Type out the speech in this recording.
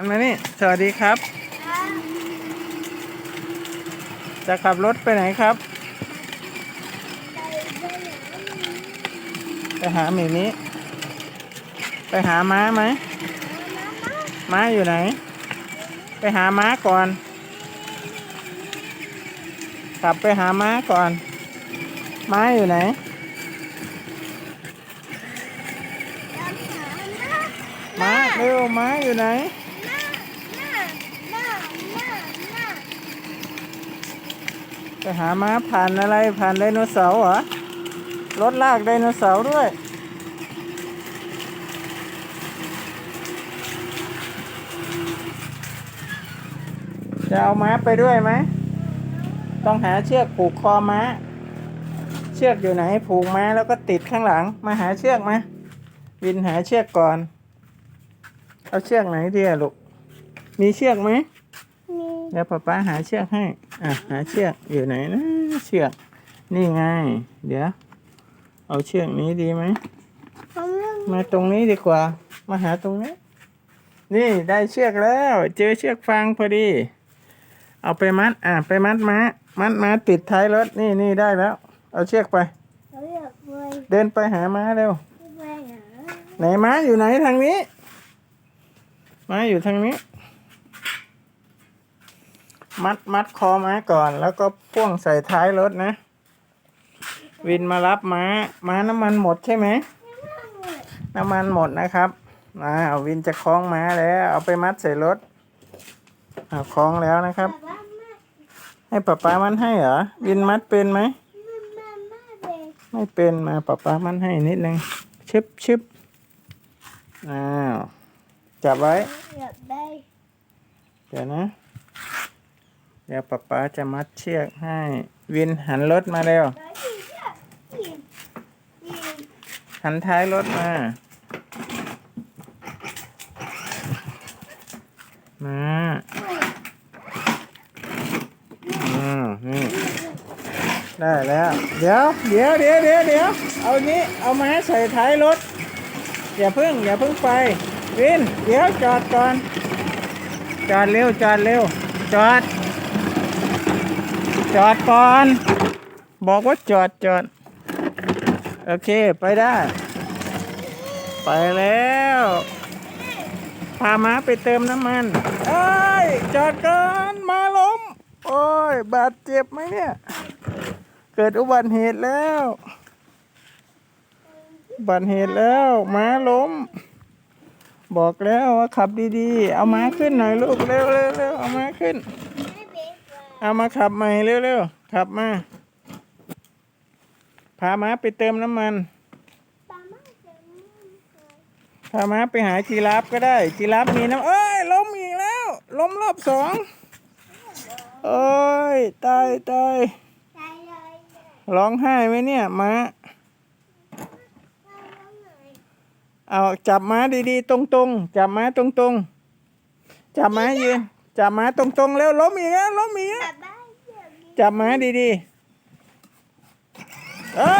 อันมานี่สวัสดีครับ จะขับรถไปไหนครับ ไปหาหมีนี้ ไปหาม้าไหม ม้าอยู่ไหน ไปหาม้าก่อน ขับไปหาม้าก่อน ม้าอยู่ไหนม้าเร็วม้าอยู่ไหน ไปหาม้าผ่านอะไรผ่านไดโนเสาร์เหรอรถลากไดโนเสาร์ด้วย จะเอาม้าไปด้วยไหม ต้องหาเชือกผูกคอม้า เชือกอยู่ไหนผูกม้าแล้วก็ติดข้างหลัง มาหาเชือกมาวินหาเชือกก่อน เอาเชือกไหนดีอะลูก มีเชือกไหม เดี๋ยวป๊าป๊าหาเชือกให้ อะหาเชือกอยู่ไหนนะเชือก นี่ไง เดี๋ยว เอาเชือกนี้ดีไหม มาตรงนี้ดีกว่า มาหาตรงนี้ นี่ได้เชือกแล้ว เจอเชือกฟางพอดี เอาไปมัด อะไปมัดม้า มัดม้าติดท้ายรถ นี่นี่ได้แล้ว เอาเชือกไป เดินไปหาม้าเร็ว ไหนม้าอยู่ไหนทางนี้ ม้าอยู่ทางนี้ มัดมัดคอม้าก่อน แล้วก็พ่วงใส่ท้ายรถนะ วินมารับม้า ม้าน้ำมันหมดใช่ไหมน้ำมันหมดนะครับอ่าวินจะคล้องม้าแล้ว เอาไปมัดใส่รถอ่าคล้องแล้วนะครับ ให้ป๊าป๊ามันให้เหรอ วินมัดเป็นไหม ไม่เป็นมาป๊าป๊ามันให้นิดนึงชึบชึบอ้าว จับไว้ เดี๋ยวนะ เดี๋ยวป๊าป๊าจะมัดเชือกให้ วินหันรถมาเร็ว หันท้ายรถมา มาอืมนี่ได้แล้ว เดี๋ยว เดี๋ยวเดี๋ยวเดี๋ยวเดี๋ยวเอานี้เอามาใส่ท้ายรถ อย่าเพิ่ง อย่าเพิ่งไป วิน เดี๋ยวจอดก่อน จอดเร็ว จอดเร็ว จอด จอดก่อน บอกว่าจอดจอด โอเคไปได้ ไปแล้ว พาม้าไปเติมน้ำมันเอ้ยจอดก่อนมาล้ม โอ้ย บาดเจ็บไหมเนี่ย เกิดอุบัติเหตุแล้วอุบัติเหตุแล้ว ม้าล้ม บอกแล้วว่าขับดีๆ เอาม้าขึ้นหน่อยลูกเร็วเร็วเร็วเอาม้าขึ้น เอามาขับใหม่เร็วๆ ขับมา พาม้าไปเติมน้ำมัน พาม้าไปหาจีราฟก็ได้ จีราฟมีน้ำเอ้ยล้มอีกแล้ว ล้มรอบสองโอ้ย ตายตายร้องไห้ไหมเนี่ยม้า เอาจับม้าดีๆ ตรงๆ จับม้าตรงๆ จับม้ายืน จับม้าตรงๆแล้วล้มอีกแล้วล้มอีกแล้วจับม้าดีๆเอ้